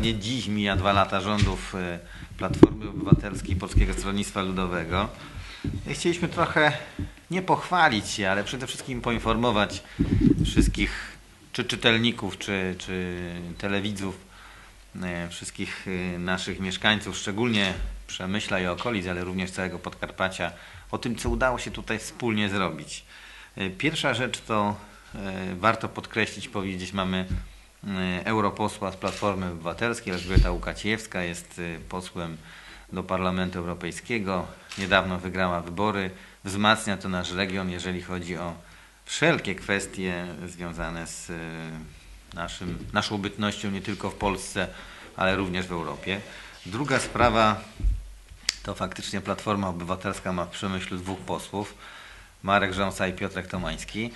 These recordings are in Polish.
dokładnie dziś mija dwa lata rządów e, Platformy Obywatelskiej Polskiego Stronnictwa Ludowego. Chcieliśmy trochę nie pochwalić się, ale przede wszystkim poinformować wszystkich, czy czytelników, czy, czy telewidzów, e, wszystkich e, naszych mieszkańców, szczególnie Przemyśla i okolic, ale również całego Podkarpacia, o tym, co udało się tutaj wspólnie zrobić. Pierwsza rzecz to warto podkreślić, powiedzieć, mamy europosła z Platformy Obywatelskiej, Elżbieta Łukaciewska jest e, posłem do Parlamentu Europejskiego. Niedawno wygrała wybory. Wzmacnia to nasz region, jeżeli chodzi o wszelkie kwestie związane z e, naszym, naszą bytnością nie tylko w Polsce, ale również w Europie. Druga sprawa to faktycznie Platforma Obywatelska ma w przemyśle dwóch posłów, Marek Rząsa i Piotrek Tomański.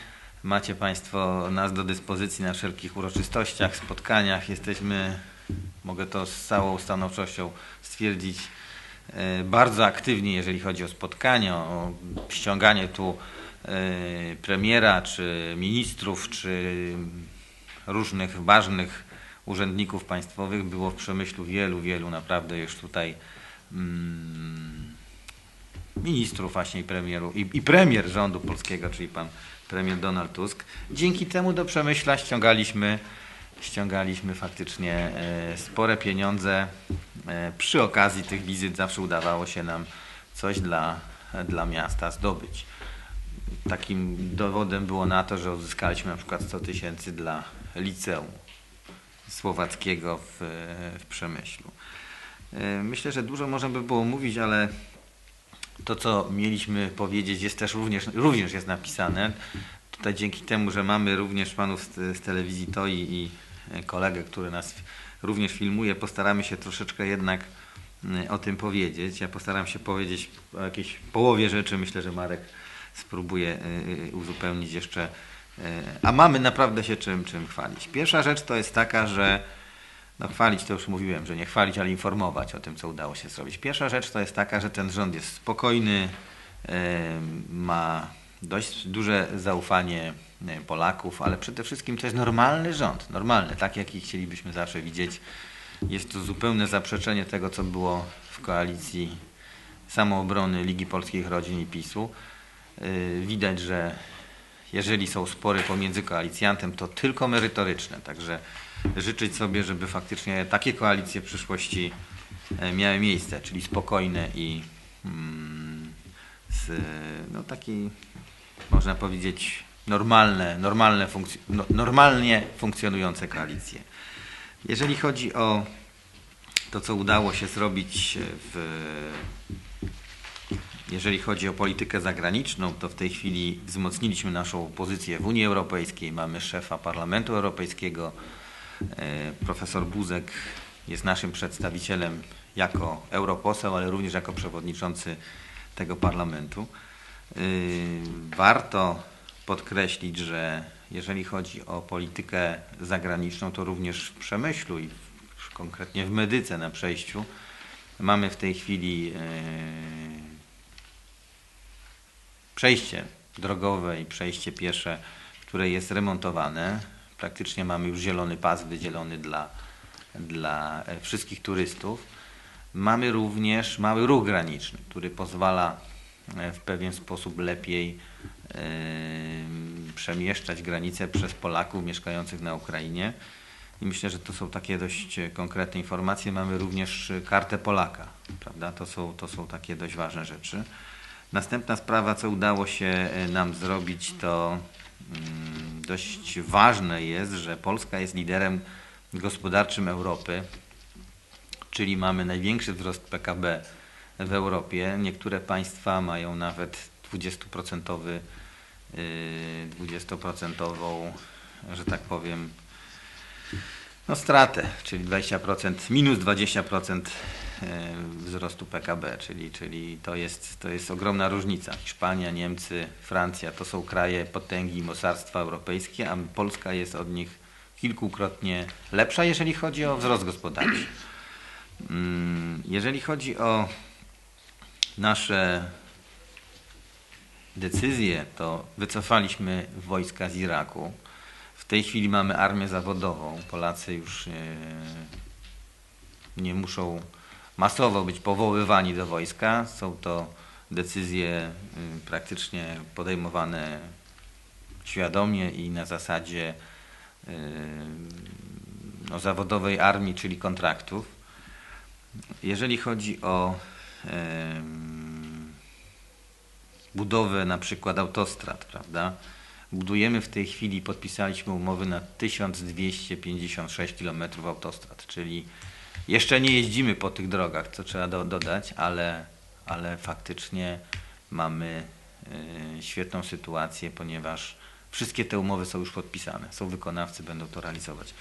Macie Państwo nas do dyspozycji na wszelkich uroczystościach, spotkaniach. Jesteśmy, mogę to z całą stanowczością stwierdzić, e, bardzo aktywni, jeżeli chodzi o spotkania, o ściąganie tu e, premiera, czy ministrów, czy różnych ważnych urzędników państwowych. Było w przemyślu wielu, wielu naprawdę już tutaj mm, ministrów właśnie i premieru i, i premier rządu polskiego, czyli pan premier Donald Tusk. Dzięki temu do Przemyśla ściągaliśmy, ściągaliśmy faktycznie e, spore pieniądze. E, przy okazji tych wizyt zawsze udawało się nam coś dla, dla miasta zdobyć. Takim dowodem było na to, że uzyskaliśmy na przykład 100 tysięcy dla liceum słowackiego w, w Przemyślu. E, Myślę, że dużo można by było mówić, ale to, co mieliśmy powiedzieć, jest też również, również jest napisane. Tutaj dzięki temu, że mamy również panów z, z telewizji TOI i kolegę, który nas również filmuje, postaramy się troszeczkę jednak mm, o tym powiedzieć. Ja postaram się powiedzieć o jakiejś połowie rzeczy. Myślę, że Marek spróbuje y, y, uzupełnić jeszcze. A mamy naprawdę się czym, czym chwalić. Pierwsza rzecz to jest taka, że no chwalić to już mówiłem, że nie chwalić, ale informować o tym, co udało się zrobić. Pierwsza rzecz to jest taka, że ten rząd jest spokojny, ma dość duże zaufanie Polaków, ale przede wszystkim to jest normalny rząd, normalny, tak jaki chcielibyśmy zawsze widzieć. Jest to zupełne zaprzeczenie tego, co było w koalicji samoobrony Ligi Polskich Rodzin i PiSu. Y, Widać, że jeżeli są spory pomiędzy koalicjantem, to tylko merytoryczne. Także życzyć sobie, żeby faktycznie takie koalicje w przyszłości e, miały miejsce, czyli spokojne i mm, z, no, taki, można powiedzieć, normalne, normalne funkc- no, normalnie funkcjonujące koalicje. Jeżeli chodzi o to, co udało się zrobić w jeżeli chodzi o politykę zagraniczną, to w tej chwili wzmocniliśmy naszą pozycję w Unii Europejskiej. Mamy szefa Parlamentu Europejskiego. E, Profesor Buzek jest naszym przedstawicielem jako europoseł, ale również jako przewodniczący tego parlamentu. E, Warto podkreślić, że jeżeli chodzi o politykę zagraniczną, to również w przemyślu i konkretnie w medyce na przejściu mamy w tej chwili e, przejście drogowe i przejście piesze, które jest remontowane. Praktycznie mamy już zielony pas wydzielony dla, dla e, wszystkich turystów. Mamy również mały ruch graniczny, który pozwala e, w pewien sposób lepiej e, przemieszczać granice przez Polaków mieszkających na Ukrainie. I myślę, że to są takie dość konkretne informacje. Mamy również kartę Polaka, prawda? To są, to są takie dość ważne rzeczy. Następna sprawa, co udało się e, nam zrobić, to mm, dość ważne jest, że Polska jest liderem gospodarczym Europy, czyli mamy największy wzrost PKB w Europie. Niektóre państwa mają nawet 20%, yy, 20%, że tak powiem, no stratę, czyli 20%, minus 20% e, wzrostu PKB, czyli, czyli to, jest, to jest ogromna różnica. Hiszpania, Niemcy, Francja to są kraje potęgi i mocarstwa europejskie, a Polska jest od nich kilkukrotnie lepsza, jeżeli chodzi o wzrost gospodarczy. Mm, Jeżeli chodzi o nasze decyzje, to wycofaliśmy wojska z Iraku. W tej chwili mamy armię zawodową. Polacy już e, nie muszą masowo być powoływani do wojska. Są to decyzje y, praktycznie podejmowane świadomie i na zasadzie y, no, zawodowej armii, czyli kontraktów. Jeżeli chodzi o budowę na przykład autostrad, prawda? Budujemy w tej chwili, podpisaliśmy umowy na 1256 km autostrad, czyli jeszcze nie jeździmy po tych drogach, co trzeba do, dodać, ale, ale faktycznie mamy y, świetną sytuację, ponieważ wszystkie te umowy są już podpisane, są wykonawcy, będą to realizować.